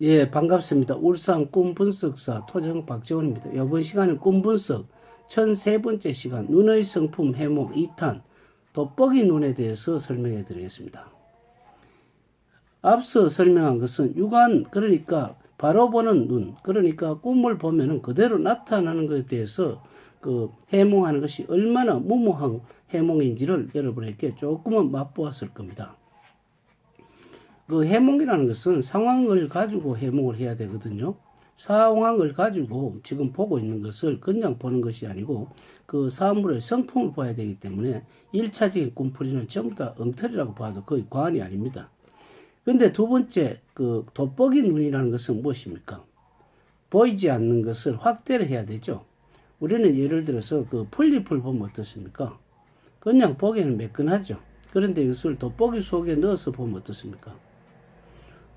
예, 반갑습니다. 울산 꿈분석사 토정 박지원입니다. 이번 시간은 꿈분석 1003번째 시간 눈의 성품 해목 2탄 돋보기 눈에 대해서 설명해 드리겠습니다. 앞서 설명한 것은 육안 그러니까 바로 보는 눈 그러니까 꿈을 보면은 그대로 나타나는 것에 대해서 그 해몽하는 것이 얼마나 무모한 해몽인지를 여러분에게 조금은 맛보았을 겁니다. 그 해몽이라는 것은 상황을 가지고 해몽을 해야 되거든요. 상황을 가지고 지금 보고 있는 것을 그냥 보는 것이 아니고 그 사물의 성품을 봐야 되기 때문에 일차적인 꿈풀이는 전부 다 엉터리라고 봐도 거의 과언이 아닙니다. 근데 두 번째 그 돋보기 눈이라는 것은 무엇입니까? 보이지 않는 것을 확대를 해야 되죠. 우리는 예를 들어서 그 풀잎을 보면 어떻습니까? 그냥 보기에는 매끈하죠. 그런데 이것을 돋보기 속에 넣어서 보면 어떻습니까?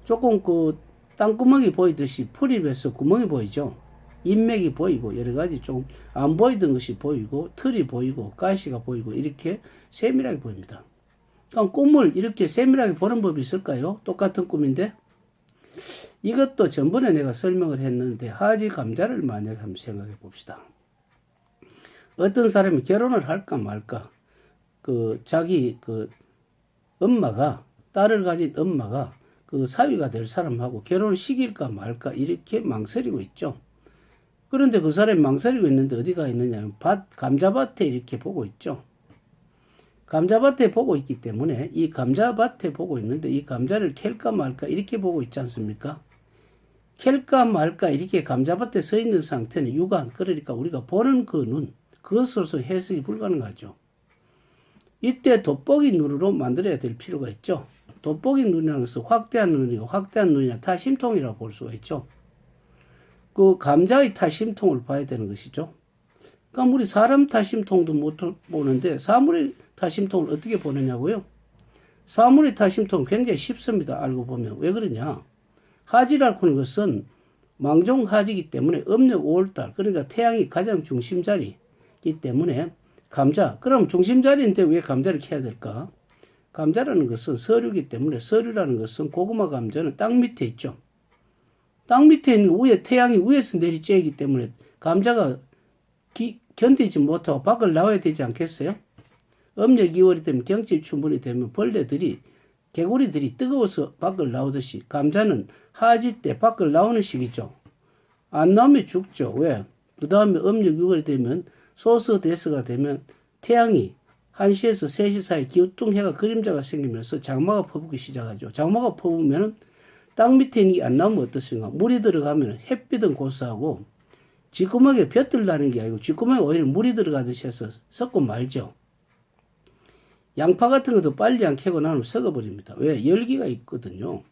조금 그 땅구멍이 보이듯이 풀잎에서 구멍이 보이죠. 인맥이 보이고 여러 가지 좀 안 보이던 것이 보이고 털이 보이고 가시가 보이고 이렇게 세밀하게 보입니다. 그럼 꿈을 이렇게 세밀하게 보는 법이 있을까요? 똑같은 꿈인데 이것도 전번에 내가 설명을 했는데 하지 감자를 만약에 한번 생각해 봅시다. 어떤 사람이 결혼을 할까 말까 그 자기 그 엄마가 딸을 가진 엄마가 그 사위가 될 사람하고 결혼을 시킬까 말까 이렇게 망설이고 있죠. 그런데 그 사람이 망설이고 있는데 어디가 있느냐 밭 감자밭에 이렇게 보고 있죠. 감자밭에 보고 있기 때문에 이 감자밭에 보고 있는데 이 감자를 캘까 말까 이렇게 보고 있지 않습니까? 캘까 말까 이렇게 감자밭에 서 있는 상태는 육안 그러니까 우리가 보는 그 눈 그것으로서 해석이 불가능하죠. 이때 돋보기 눈으로 만들어야 될 필요가 있죠. 돋보기 눈이라는 것은 확대한 눈이고 확대한 눈이나 타심통이라고 볼 수가 있죠. 그 감자의 타심통을 봐야 되는 것이죠. 그러니까 우리 사람 타심통도 못 보는데 사물의 타심통을 어떻게 보느냐고요? 사물의 타심통 굉장히 쉽습니다. 알고 보면 왜 그러냐? 하지라고 하는 것은 망종하지기 때문에 음력 5월달 그러니까 태양이 가장 중심 자리이기 때문에 감자 그럼 중심 자리인데 왜 감자를 캐야 될까? 감자라는 것은 서류이기 때문에 서류라는 것은 고구마 감자는 땅 밑에 있죠. 땅 밑에 있는 위에 태양이 위에서 내리쬐기 때문에 감자가 기, 견디지 못하고 밖을 나와야 되지 않겠어요? 음력 2월이 되면 경칩 추물이 되면 벌레들이 개구리들이 뜨거워서 밖을 나오듯이 감자는 하지 때 밖을 나오는 시기죠. 안 나오면 죽죠. 왜? 그 다음에 음력 6월이 되면 소스 데스가 되면 태양이 1시에서 3시 사이 기우뚱해가 그림자가 생기면서 장마가 퍼붓기 시작하죠. 장마가 퍼부면은 땅 밑에 있는 게 안 나오면 어떻습니까? 물이 들어가면 햇빛은 고스하고 쥐구멍에 볕들 나는 게 아니고 쥐구멍에 오히려 물이 들어가듯이 해서 썩고 말죠. 양파 같은 것도 빨리 안 캐고 나면 썩어버립니다. 왜? 열기가 있거든요.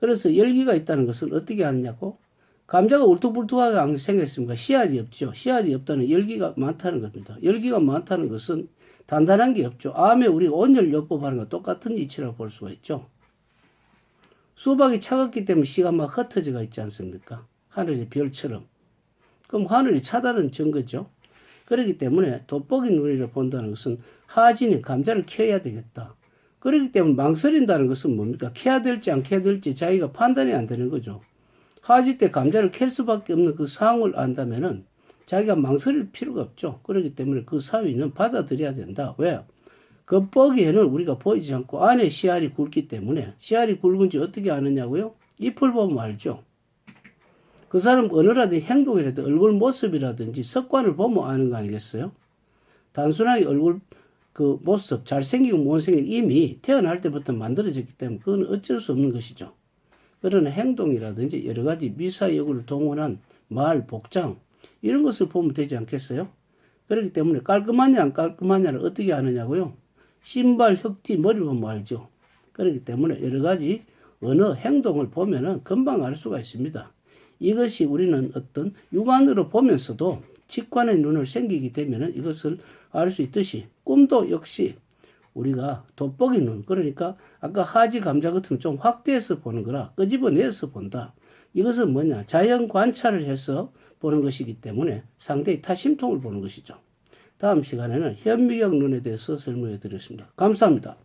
그래서 열기가 있다는 것은 어떻게 하느냐고? 감자가 울퉁불퉁하게 생겼습니까? 씨알이 없죠. 씨알이 없다는 열기가 많다는 겁니다. 열기가 많다는 것은 단단한 게 없죠. 암에 우리 온열 요법 하는 거 똑같은 이치라고 볼 수가 있죠. 수박이 차갑기 때문에 씨가 막 흩어져가 있지 않습니까? 하늘의 별처럼. 그럼 하늘이 차다는 증거죠. 그렇기 때문에 돋보기 눈이라 본다는 것은 하진이 감자를 캐야 되겠다. 그렇기 때문에 망설인다는 것은 뭡니까? 캐야 될지 안 캐야 될지 자기가 판단이 안 되는 거죠. 하지 때 감자를 캘 수밖에 없는 그 상황을 안다면은 자기가 망설일 필요가 없죠. 그렇기 때문에 그 사위는 받아들여야 된다. 왜? 겉보기에는 우리가 보이지 않고 안에 씨알이 굵기 때문에 씨알이 굵은지 어떻게 아느냐고요? 잎을 보면 알죠. 그 사람 어느라든지 행동이라든지 얼굴 모습이라든지 습관을 보면 아는 거 아니겠어요? 단순하게 얼굴 그 모습 잘생기고 못생긴 이미 태어날 때부터 만들어졌기 때문에 그건 어쩔 수 없는 것이죠. 그러나 행동이라든지 여러 가지 미사여구를 동원한 말, 복장 이런 것을 보면 되지 않겠어요? 그렇기 때문에 깔끔하냐 안 깔끔하냐를 어떻게 아느냐고요? 신발, 혁티, 머리 보면 알죠. 그렇기 때문에 여러 가지 언어, 행동을 보면은 금방 알 수가 있습니다. 이것이 우리는 어떤 육안으로 보면서도 직관의 눈을 생기게 되면은 이것을 알 수 있듯이 꿈도 역시 우리가 돋보기 눈 그러니까 아까 하지 감자 같은 좀 확대해서 보는 거라 끄집어내서 본다. 이것은 뭐냐 자연 관찰을 해서 보는 것이기 때문에 상대의 타심통을 보는 것이죠. 다음 시간에는 현미경 눈에 대해서 설명해 드렸습니다. 감사합니다.